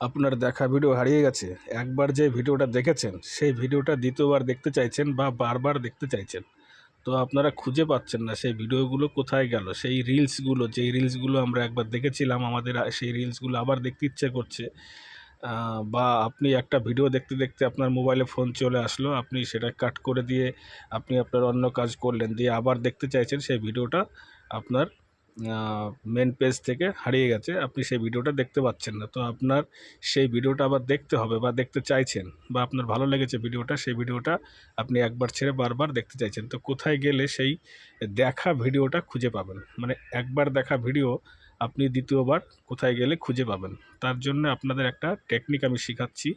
আপনার দেখা ভিডিও হারিয়ে গেছে। একবার যে ভিডিওটা দেখেছেন, সেই ভিডিওটা দ্বিতীয়বার দেখতে চাইছেন বা বারবার দেখতে চাইছেন। তো আপনারা খুঁজে পাচ্ছেন না সেই ভিডিওগুলো কোথায় গেল। সেই রিলসগুলো যেই রিলসগুলো আমরা একবার দেখেছিলাম, আমাদের সেই রিলসগুলো আবার দেখতে ইচ্ছে করছে। বা আপনি একটা ভিডিও দেখতে দেখতে আপনার মোবাইলে ফোন চলে আসলো, আপনি সেটা কাট করে দিয়ে আপনি আপনার অন্য কাজ করলেন, দিয়ে আবার দেখতে চাইছেন, সেই ভিডিওটা আপনার মেন পেজ থেকে হারিয়ে গেছে। আপনি সেই ভিডিওটা দেখতে পাচ্ছেন না। তো আপনার সেই ভিডিওটা আবার দেখতে হবে বা দেখতে চাইছেন বা আপনার ভালো লেগেছে ভিডিওটা, সেই ভিডিওটা আপনি একবার ছেড়ে বারবার দেখতে চাইছেন। তো কোথায় গেলে সেই দেখা ভিডিওটা খুঁজে পাবেন? মানে একবার দেখা ভিডিও আপনি দ্বিতীয়বার কোথায় গেলে খুঁজে পাবেন? তার জন্য আপনাদের একটা টেকনিক আমি শেখাচ্ছি।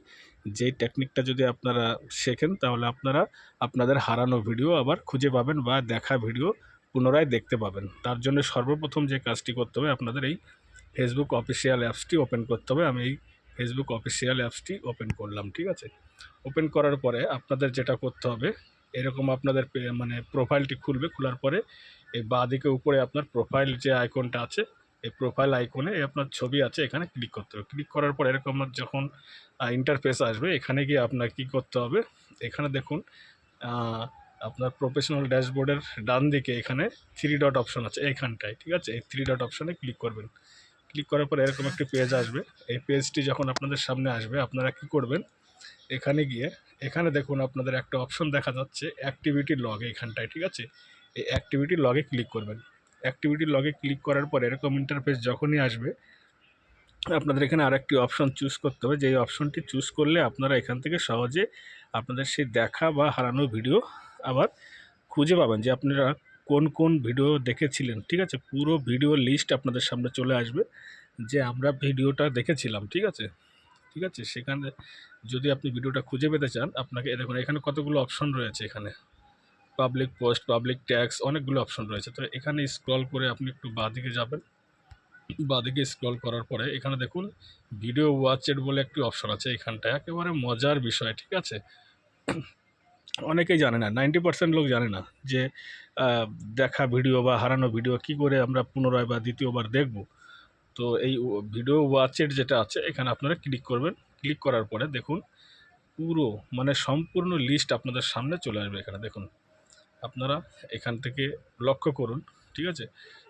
যেই টেকনিকটা যদি আপনারা শেখেন, তাহলে আপনারা আপনাদের হারানো ভিডিও আবার খুঁজে পাবেন বা দেখা ভিডিও পুনরায় দেখতে পাবেন। তার জন্য সর্বপ্রথম যে কাজটি করতে হবে, আপনাদের এই ফেসবুক অফিসিয়াল অ্যাপসটি ওপেন করতে হবে। আমি এই ফেসবুক অফিসিয়াল অ্যাপসটি ওপেন করলাম, ঠিক আছে? ওপেন করার পরে আপনাদের যেটা করতে হবে, এরকম আপনাদের মানে প্রোফাইলটি খুলবে, খোলার পরে এই বাঁ দিকে উপরে আপনার প্রোফাইল যে আইকনটা আছে, এই প্রোফাইল আইকনে আপনার ছবি আছে, এখানে ক্লিক করতে হবে। ক্লিক করার পর এরকম যখন ইন্টারফেস আসবে, এখানে গিয়ে আপনার কি করতে হবে, এখানে দেখুন আপনার প্রফেশনাল ড্যাশবোর্ডের ডান দিকে এখানে থ্রি ডট অপশন আছে এইখানটায়, ঠিক আছে? এই থ্রি ডট অপশনে ক্লিক করবেন। ক্লিক করার পর এরকম একটি পেজ আসবে। এই পেজটি যখন আপনাদের সামনে আসবে, আপনারা কি করবেন? এখানে গিয়ে, এখানে দেখুন আপনাদের একটা অপশন দেখা যাচ্ছে অ্যাক্টিভিটি লগ এইখানটায়, ঠিক আছে? এই অ্যাক্টিভিটি লগে ক্লিক করবেন। অ্যাক্টিভিটি লগে ক্লিক করার পর এরকম ইন্টারফেস যখনই আসবে, আপনাদের এখানে আরেকটি অপশন চুজ করতে হবে। যেই অপশনটি চুজ করলে আপনারা এখান থেকে সহজে আপনাদের সেই দেখা বা হারানো ভিডিও আবার খুঁজে পাবেন যে আপনারা কোন কোন ভিডিও দেখেছিলেন, ঠিক আছে? পুরো ভিডিও লিস্ট আপনাদের সামনে চলে আসবে যে আমরা ভিডিওটা দেখেছিলাম, ঠিক আছে? ঠিক আছে? সেখানে যদি আপনি ভিডিওটা খুঁজে পেতে চান, আপনাকে দেখুন, এখানে কতগুলো অপশন রয়েছে এখানে। পাবলিক পোস্ট, পাবলিক ট্যাক্স, অনেকগুলো অপশন রয়েছে। তো এখানে স্ক্রল করে আপনি একটু বাঁদিকে যাবেন। বাঁদিকে স্ক্রল করার পরে এখানে দেখুন, ভিডিও ওয়াচের বলে একটি অপশন আছে এখানটায়। একেবারে মজার বিষয়, ঠিক আছে? অনেকেই জানে না নাইনটি পার্সেন্ট লোক জানে না যে দেখা ভিডিও বা হারানো ভিডিও কি করে আমরা পুনরায় বা দ্বিতীয়বার দেখব। তো এই ভিডিও ওয়াচের যেটা আছে, এখানে আপনারা ক্লিক করবেন। ক্লিক করার পরে দেখুন, পুরো মানে সম্পূর্ণ লিস্ট আপনাদের সামনে চলে আসবে এখানে। দেখুন, আপনারা এখান থেকে লক্ষ্য করুন, ঠিক আছে?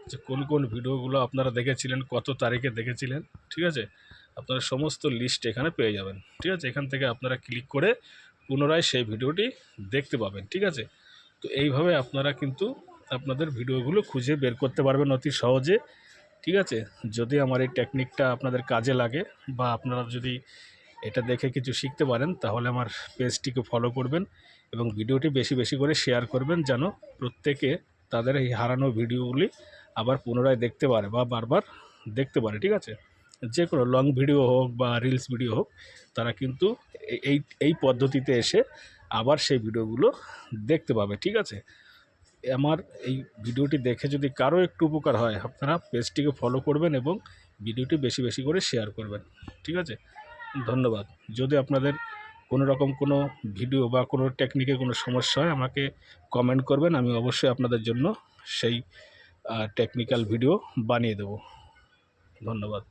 যে কোন কোন ভিডিওগুলো আপনারা দেখেছিলেন, কত তারিখে দেখেছিলেন, ঠিক আছে? আপনারা সমস্ত লিস্ট এখানে পেয়ে যাবেন, ঠিক আছে? এখান থেকে আপনারা ক্লিক করে পুনরায় সেই ভিডিওটি দেখতে পাবেন, ঠিক আছে? তো এইভাবে আপনারা কিন্তু আপনাদের ভিডিওগুলো খুঁজে বের করতে পারবেন অতি সহজে, ঠিক আছে? যদি আমার এই টেকনিকটা আপনাদের কাজে লাগে বা আপনারা যদি এটা দেখে কিছু শিখতে পারেন, তাহলে আমার পেজটিকে ফলো করবেন এবং ভিডিওটি বেশি বেশি করে শেয়ার করবেন যেন প্রত্যেকে তাদের এই হারানো ভিডিওগুলি আবার পুনরায় দেখতে পারে বা বারবার দেখতে পারে, ঠিক আছে? যে কোনো লং ভিডিও হোক বা রিলস ভিডিও হোক, তারা কিন্তু এই এই পদ্ধতিতে এসে আবার সেই ভিডিওগুলো দেখতে পাবে, ঠিক আছে? আমার এই ভিডিওটি দেখে যদি কারও একটু উপকার হয়, আপনারা পেজটিকে ফলো করবেন এবং ভিডিওটি বেশি বেশি করে শেয়ার করবেন, ঠিক আছে? ধন্যবাদ। যদি আপনাদের কোনো রকম কোনো ভিডিও বা কোনো টেকনিকে কোনো সমস্যা হয়, আমাকে কমেন্ট করবেন, আমি অবশ্যই আপনাদের জন্য সেই টেকনিক্যাল ভিডিও বানিয়ে দেব। ধন্যবাদ।